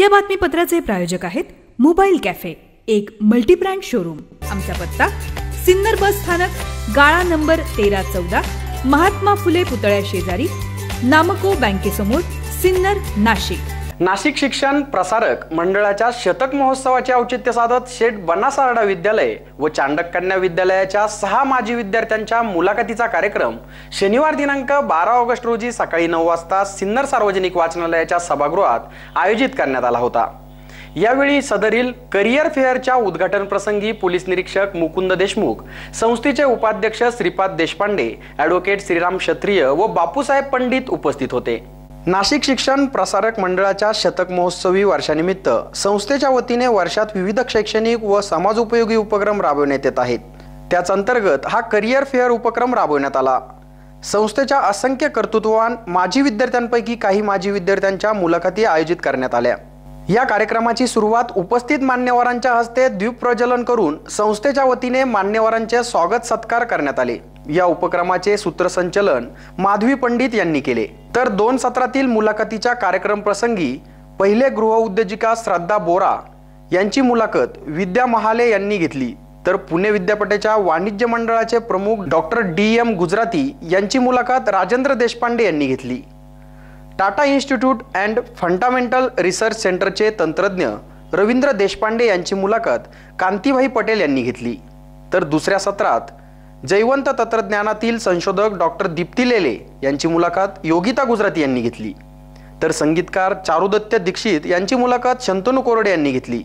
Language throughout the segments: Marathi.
या बातमीपत्राचे प्रायोजक आहेत मोबाईल कॅफे एक मल्टीब्रँड शोरूम. आमचा पत्ता सिन्नर बस स्थानक गाळा नंबर तेरा चौदा महात्मा फुले पुतळ्या शेजारी नामको बँकेसमोर सिन्नर नाशिक. नाशिक शिक्षण प्रसारक मंडळाच्या शतक महोत्सवाचे औचित्य साधत शेठ बनासारडा विद्यालय व चांडक कन्या विद्यालयाच्या सहा माजी विद्यार्थ्यांच्या मुलाखतीचा कार्यक्रम शनिवार दिनांक बारा ऑगस्ट रोजी सकाळी नऊ वाजता सिन्नर सार्वजनिक वाचनालयाच्या सभागृहात आयोजित करण्यात आला होता. यावेळी सदरील करिअर फेअरच्या उद्घाटन प्रसंगी पोलीस निरीक्षक मुकुंद देशमुख संस्थेचे उपाध्यक्ष श्रीपाद देशपांडे ॲडव्होकेट श्रीराम क्षत्रिय व बापूसाहेब पंडित उपस्थित होते. नाशिक शिक्षण प्रसारक मंडळाच्या शतक महोत्सवी वर्षानिमित्त संस्थेच्या वतीने वर्षात विविध शैक्षणिक व समाजोपयोगी उपक्रम राबवण्यात येत आहेत. त्याच अंतर्गत हा करिअर फेअर उपक्रम राबवण्यात आला. संस्थेच्या असंख्य कर्तृत्ववान माजी विद्यार्थ्यांपैकी काही माजी विद्यार्थ्यांच्या मुलाखती आयोजित करण्यात आल्या. या कार्यक्रमाची सुरुवात उपस्थित मान्यवरांच्या हस्ते द्वीप प्रज्वलन करून संस्थेच्या वतीने मान्यवरांचे स्वागत सत्कार करण्यात आले. या उपक्रमाचे सूत्रसंचलन माधवी पंडित यांनी केले. तर दोन सत्रातील मुलाखतीच्या कार्यक्रम प्रसंगी पहिले गृहउद्योजिका श्रद्धा बोरा यांची मुलाखत विद्या महाले यांनी घेतली. तर पुणे विद्यापीठाच्या वाणिज्य मंडळाचे प्रमुख डॉक्टर डी एम गुजराती यांची मुलाखत राजेंद्र देशपांडे यांनी घेतली. Tata institute and fundamental research सेंटरचे तंत्रज्ञ रवींद्र देशपांडे यांची मुलाखत कांतीभाई पटेल यांनी घेतली. तर दुसऱ्या सत्रात जैवंत तंत्रज्ञानातील संशोधक डॉक्टर दीप्ती लेले यांची मुलाखत योगिता गुजराती यांनी घेतली. तर संगीतकार चारुदत्त दीक्षित यांची मुलाखत शंतनू कोरडे यांनी घेतली.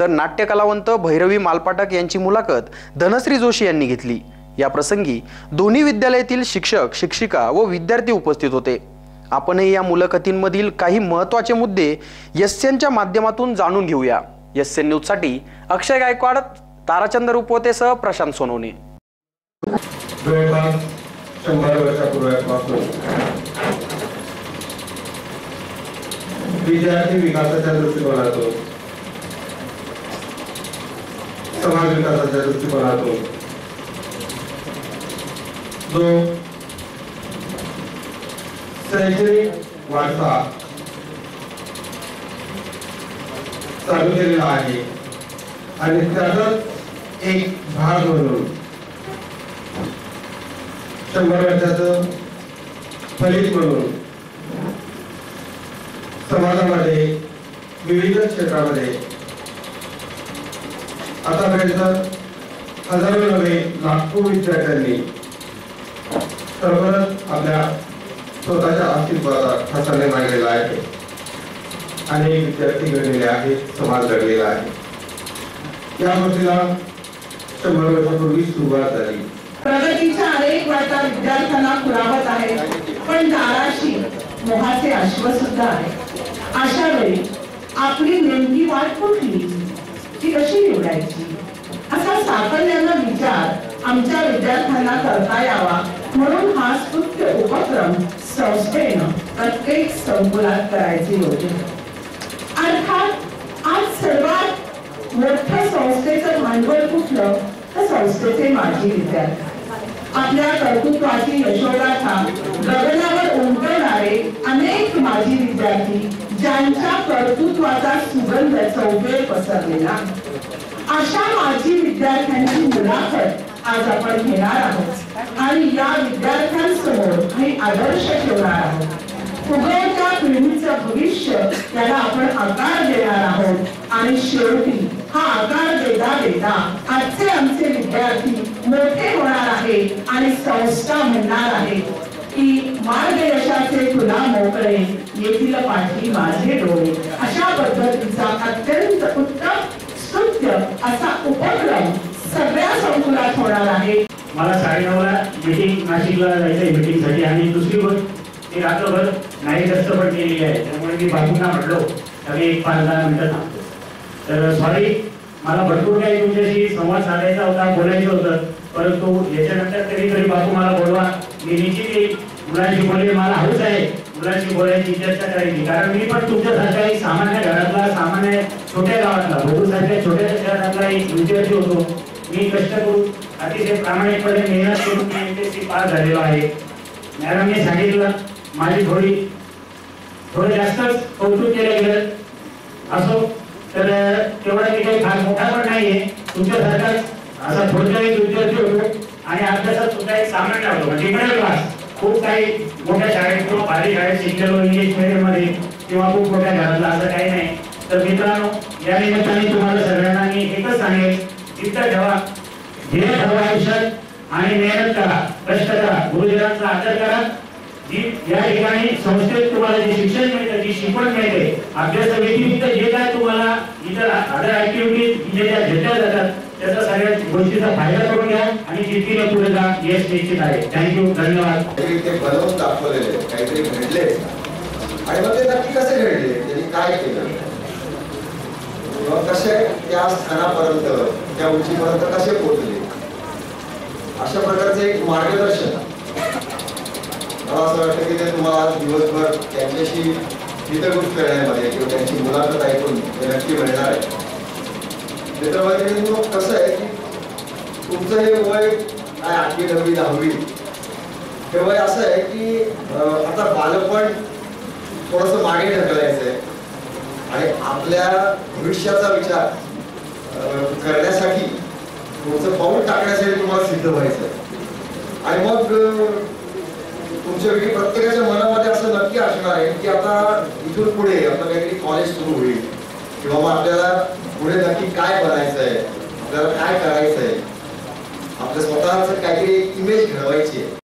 तर नाट्य कलावंत भैरवी मालपाटक यांची मुलाखत धनश्री जोशी यांनी घेतली. या प्रसंगी दोन्ही विद्यालयातील शिक्षक शिक्षिका व विद्यार्थी उपस्थित होते. आपणही या मुलाखतींमधील काही महत्त्वाचे मुद्दे एसएनच्या माध्यमातून जाणून घेऊया. एस एन न्यूजसाठी अक्षय गायकवाड ताराचंद्र उपवतेसह प्रशांत सोनवणे. जवळपास शंभर वर्षापूर्वीपासून. विद्यार्थी विकासाच्या दृष्टिकोनातून समाज विकासाच्या दृष्टिकोनातून जो शैक्षणिक वारसा चालू केलेला आहे आणि त्याचाच एक भाग म्हणून शंभर वर्षाचं फलित म्हणून समाजामध्ये विविध क्षेत्रामध्ये आतापर्यंत हजारो नव्हे लाखो विद्यार्थ्यांनी खरोखरच आपल्या स्वतःच्या अस्तित्वाचा ठसाने मांडलेला आहे. अनेक विद्यार्थी घडलेले आहेत समाज घडलेला आहे. या गोष्टीला शंभर वर्षापूर्वी सुरुवात झाली. प्रगतीच्या अनेक वाटा विद्यार्थ्यांना खुरावत आहेत पण दाराशी मोहाचे अश्व सुद्धा आहे. अशा वेळी आपली नेमकी वाट कुठली? ती कशी निवडायची? असा साकल्याचा विचार आमच्या विद्यार्थ्यांना करता यावा म्हणून हा स्तुत्य उपक्रम संस्थेनं प्रत्येक संकुलात करायची योजना. अर्थात आज सर्वात मोठ्या संस्थेचं भांडवल कुठलं? तर संस्थेचे माजी विद्यार्थी. आपल्या कर्तृत्वाची यशोगाथा गगनावर उमटवणारे अनेक माजी विद्यार्थी ज्यांच्या कर्तृत्वाचा सुगंध चौफेर पसरलेला. अशा माजी विद्यार्थ्यांची मुलाखत आज आपण घेणार आहोत. आणि या विद्यार्थ्यांसमोर मी आदर्श ठेवणार आहोत. उगवत्या पिढीचं भविष्य त्याला आपण आकार देणार आहोत. आणि शेवटी हा आकार देता देता आजचे आमचे विद्यार्थी मोठे होणार आहे आणि संस्था म्हणणार आहे की मार्गदर्शाचे तुला मोकळे येथील पाठी माझे डोळे. अशा पद्धतीचा अत्यंत उत्तम स्तुत्य असा उपक्रम सगळ्या संकुलात होणार आहे. मला साडेनऊला मीटिंग नाशिकला जायचं मीटिंगसाठी आणि दुसरी गोष्ट मी रात्रभर नाही जास्त पण केलेली आहे. त्यामुळे मी बाजूंना म्हटलो तरी एक पाच दहा मिनिटं थांबतो. तर सॉरी मला भरपूर काही तुमच्याशी संवाद साधायचा होता बोलायचं होतं. परंतु याच्यानंतर कधीतरी बापू मला बोलवा मी निश्चित येईल मुलांशी बोलले मला हौस आहे. मुलांशी बोलायची चर्चा करायची. कारण मी पण तुमच्यासारख्या एक सामान्य घरातला सामान्य छोट्या गावातला भोगूसारख्या छोट्या शहरातला एक विद्यार्थी होतो. मी कष्ट करून अतिशय प्रामाणिकपणे मेहनत करून मी एमपीएससी पास झालेलो आहे. मॅडमने सांगितलं माझी थोडी थोडं जास्तच कौतुक केलं गेलं. असो तर तेवढा मी काही फार मोठा पण नाहीये. तुमच्यासारखाच असा थोडक्या एक विद्यार्थी होतो आणि अभ्यासात सुद्धा एक सामान्य होतो. म्हणजे मिडल क्लास खूप काही मोठ्या शाळेत किंवा भारी शाळेत सिंगल इंग्लिशमध्ये किंवा खूप मोठ्या घरातला असं काही नाही. तर मित्रांनो या निमित्ताने तुम्हाला सगळ्यांना मी एकच सांगेल चित्त ठेवा. ध्येय ठरवा आयुष्यात आणि मेहनत करा कष्ट करा गुरुजनांचा आदर करा. जी या ठिकाणी संस्थेत तुम्हाला जे शिक्षण मिळतं जी शिकवण मिळते अभ्यासा व्यतिरिक्त जे काय तुम्हाला इतर अदर ऍक्टिव्हिटीज जे ज्या घेतल्या जातात सगळ्या गोष्टीचा फायदा करून घ्या आणि जिद्दीने पुढे जा यश निश्चित आहे. थँक्यू धन्यवाद. ते बनवून दाखवलेले काहीतरी घडले आणि मग ते नक्की कसे घडले? त्यांनी काय केलं? मग कसे त्या स्थानापर्यंत त्या उंचीपर्यंत कसे पोहोचले? अशा प्रकारचे एक मार्गदर्शन. मला असं वाटतं की ते तुम्हाला आज दिवसभर त्यांच्याशी हितगुज करण्यामध्ये किंवा त्यांची मुलाखत ऐकून ते नक्की मिळणार आहे. मित्रमैत्रिणींनो कसं आहे की तुमचं हे वय काय आठवी नववी दहावी? हे वय असं आहे की आता बालपण थोडस मागे ढकलायचं आहे आणि आपल्या भविष्याचा विचार करण्यासाठी तुमचं पाऊल टाकण्यासाठी तुम्हाला सिद्ध व्हायचं आणि मग तुमच्या वेळी प्रत्येकाच्या मनामध्ये असं नक्की असणार आहे की आता इथून पुढे आपलं काहीतरी कॉलेज सुरू होईल. की बाबा आपल्याला पुढे नक्की काय बनायचं आहे आपल्याला काय करायचं आहे आपल्या स्वतःच काहीतरी इमेज घडवायची आहे.